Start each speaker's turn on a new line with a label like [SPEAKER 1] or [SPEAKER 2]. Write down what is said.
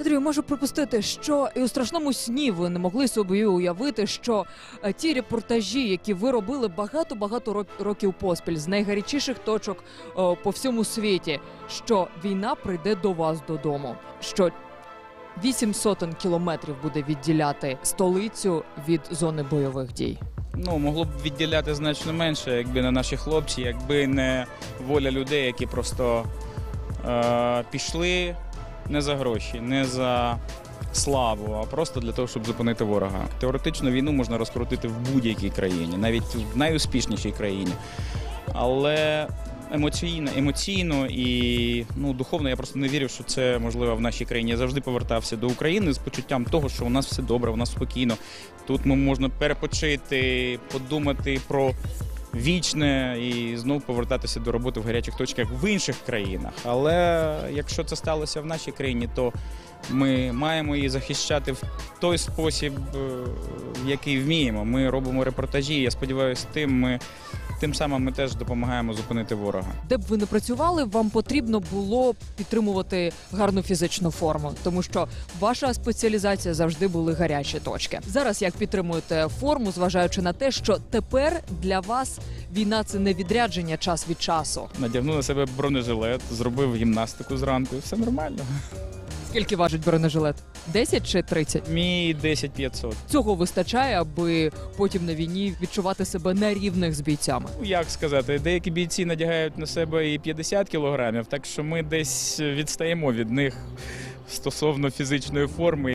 [SPEAKER 1] Андрію, можу припустити, що і у страшному сні ви не могли собі уявити, що е, ті репортажі, які ви робили багато багато рок- років поспіль з найгарячіших точок е, по всьому світі, що війна прийде до вас додому. Що вісім сотень кілометрів буде відділяти столицю від зони бойових дій.
[SPEAKER 2] Ну, могло б відділяти значно менше, якби не наші хлопці, якби не воля людей, які просто е, пішли не за гроші, не за славу, а просто для того, щоб зупинити ворога. Теоретично війну можна розкрутити в будь-якій країні, навіть в найуспішнішій країні. Але емоційно, емоційно і ну, духовно я просто не вірив, що це можливо в нашій країні. Я завжди повертався до України з почуттям того, що у нас все добре, у нас спокійно. Тут ми можна перепочити, подумати про вічне і знову повертатися до роботи в гарячих точках в інших країнах. Але якщо це сталося в нашій країні, то ми маємо її захищати в той спосіб, е, який вміємо. Ми робимо репортажі. Я сподіваюся, тим ми тим самим ми теж допомагаємо зупинити ворога.
[SPEAKER 1] Де б ви не працювали, вам потрібно було підтримувати гарну фізичну форму, тому що ваша спеціалізація завжди були гарячі точки. Зараз як підтримуєте форму, зважаючи на те, що тепер для вас війна це не відрядження час від часу.
[SPEAKER 2] Надягнув на себе бронежилет, зробив гімнастику зранку, і все нормально.
[SPEAKER 1] Скільки важить бронежилет? 10 чи 30?
[SPEAKER 2] Мій 10-500.
[SPEAKER 1] Цього вистачає, аби потім на війні відчувати себе на рівних з бійцями.
[SPEAKER 2] Ну, як сказати, деякі бійці надягають на себе і 50 кілограмів, так що ми десь відстаємо від них стосовно фізичної форми.